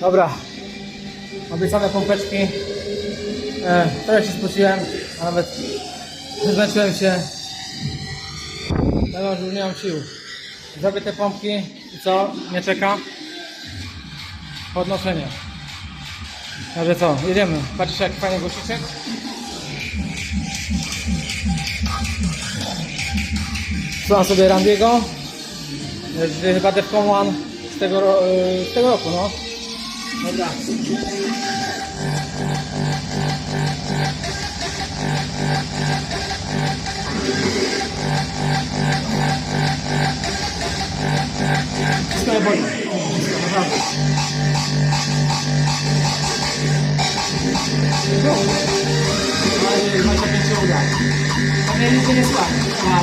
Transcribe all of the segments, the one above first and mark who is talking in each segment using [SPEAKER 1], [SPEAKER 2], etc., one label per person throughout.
[SPEAKER 1] Dobra. Obiecane pompeczki. E, trochę się spociłem, a nawet zmęczyłem się. Dlatego, już nie mam sił. Zrobię te pompki i co? Nie czeka? Podnoszenie. Także co? Jedziemy. Patrzysz jak fajnie głośniczek? Słucham sobie Randiego. Chyba Defcon One z tego, y, z tego roku, no. Dobra. Wszystko nie boli. Wszystko, naprawdę. Ale 25 się uda. A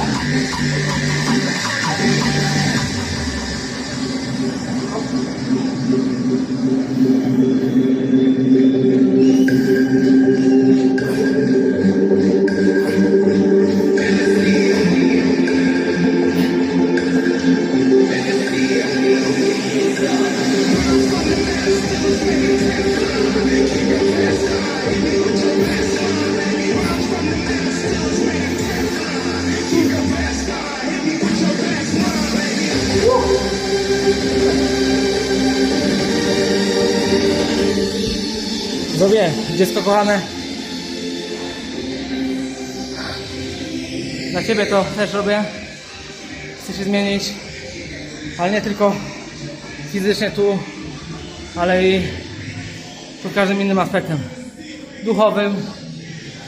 [SPEAKER 1] Zrobię, dziecko kochane. Dla Ciebie to też robię. Chcę się zmienić, ale nie tylko fizycznie tu, ale i pod każdym innym aspektem. Duchowym,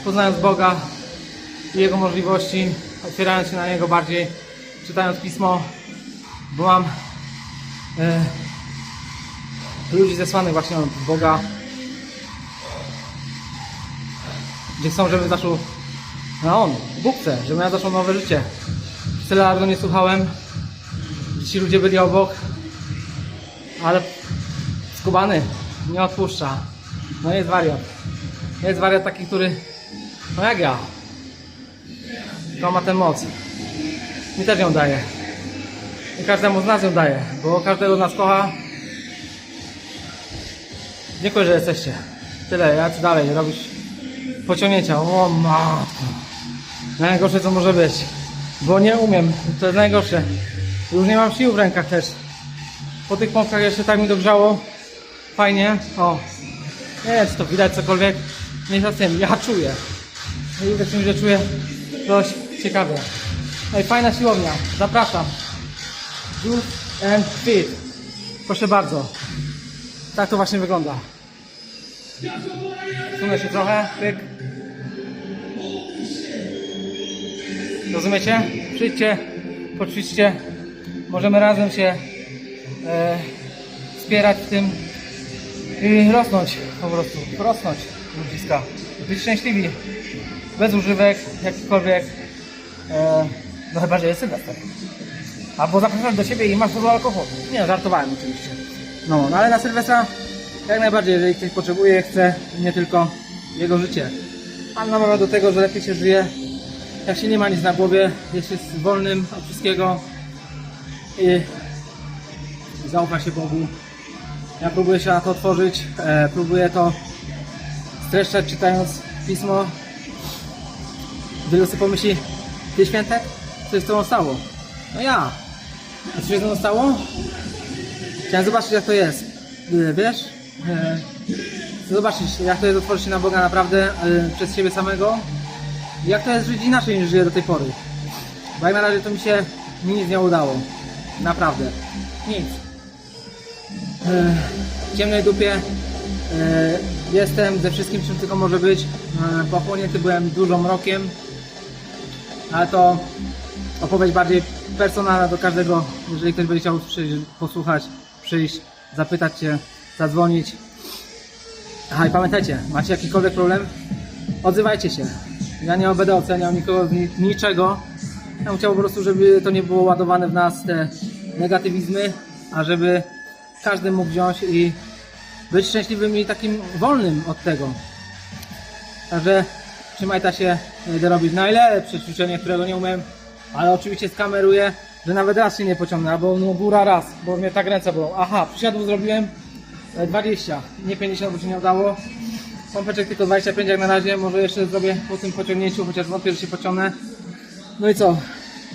[SPEAKER 1] poznając Boga i Jego możliwości, otwierając się na Niego bardziej, czytając Pismo, bo mam e, ludzi zesłanych właśnie od Boga, gdzie chcą, żebym zaczął, no on, Bóg chce, żebym ja zaczął nowe życie. Tyle go nie słuchałem, ci ludzie byli obok, ale skubany nie odpuszcza. No jest wariat. Jest wariat taki, który, no jak ja, to ma tę moc. Mi też ją daje. I każdemu z nas ją daje, bo każdego z nas kocha. Dziękuję, że jesteście. Tyle, ja co dalej robisz pociągnięcia. O matko. Najgorsze co może być. Bo nie umiem. To jest najgorsze. Już nie mam sił w rękach też. Po tych pompkach jeszcze tak mi dogrzało. Fajnie. O. Nie wiem, czy to widać cokolwiek. Nie za tym. Ja czuję. I widać mi, że czuję coś ciekawie. Ej, fajna siłownia. Zapraszam. Juice and Fit. Proszę bardzo. Tak to właśnie wygląda. Sunę się trochę, pyk. Rozumiecie? Przyjdźcie, poćwiczcie. Możemy razem się e, wspierać w tym i rosnąć po prostu. Rosnąć ludziska. Być szczęśliwi. Bez używek, jakichkolwiek. E, no chyba, że jest Sylwester. Albo zapraszasz do siebie i masz dużo alkoholu. Nie, żartowałem oczywiście. No, no ale na Sylwestra jak najbardziej, jeżeli ktoś potrzebuje, chce, nie tylko jego życie. Mam namawia do tego, że lepiej się żyje, jak się nie ma nic na głowie, jest się wolnym od wszystkiego i zaufa się Bogu. Ja próbuję się na to otworzyć, e, próbuję to streszczać czytając pismo. Wielu sobie pomyśli, ty świętek? Co się z tobą stało? No ja. A co się z tobą stało? Chciałem zobaczyć jak to jest. E, Wiesz? E, zobaczyć jak to jest otworzyć się na Boga naprawdę e, przez siebie samego. Jak to jest żyć inaczej niż żyję do tej pory. Bo jak na razie to mi się nic nie udało. Naprawdę. Nic. E, W ciemnej dupie e, jestem ze wszystkim czym tylko może być. E, Pochłonięty byłem dużo mrokiem. Ale to opowieść bardziej personalna do każdego, jeżeli ktoś będzie chciał przyjść, posłuchać, przyjść, zapytać Cię, zadzwonić. Aha i pamiętajcie, macie jakikolwiek problem? Odzywajcie się. Ja nie będę oceniał nikogo, ni- niczego. Ja bym po prostu, żeby to nie było ładowane w nas te negatywizmy, a żeby każdy mógł wziąć i być szczęśliwym i takim wolnym od tego. Także trzymaj ta się, będę robić najlepsze ćwiczenie, którego nie umiem, ale oczywiście skameruję, że nawet raz się nie pociągnę, albo no góra raz, bo mnie tak ręce bolą. Aha, przysiadł zrobiłem, e, 20, nie 50, bo się nie udało. Pompeczek tylko 25 jak na razie, może jeszcze zrobię po tym pociągnięciu, chociaż wątpię, że się pociągnę. No i co?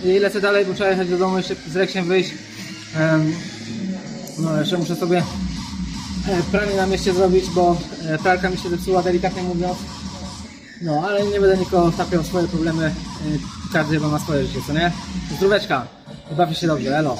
[SPEAKER 1] I lecę dalej, bo trzeba jechać do domu, jeszcze z Reksiem wyjść. No jeszcze muszę sobie e, pranie na mieście zrobić, bo e, pralka mi się zepsuła, delikatnie mówiąc. No, ale nie będę nikogo wtapiał swoje problemy. e, Każdy ma swoje życie, co nie? Zdróweczka, bawcie się dobrze, elo.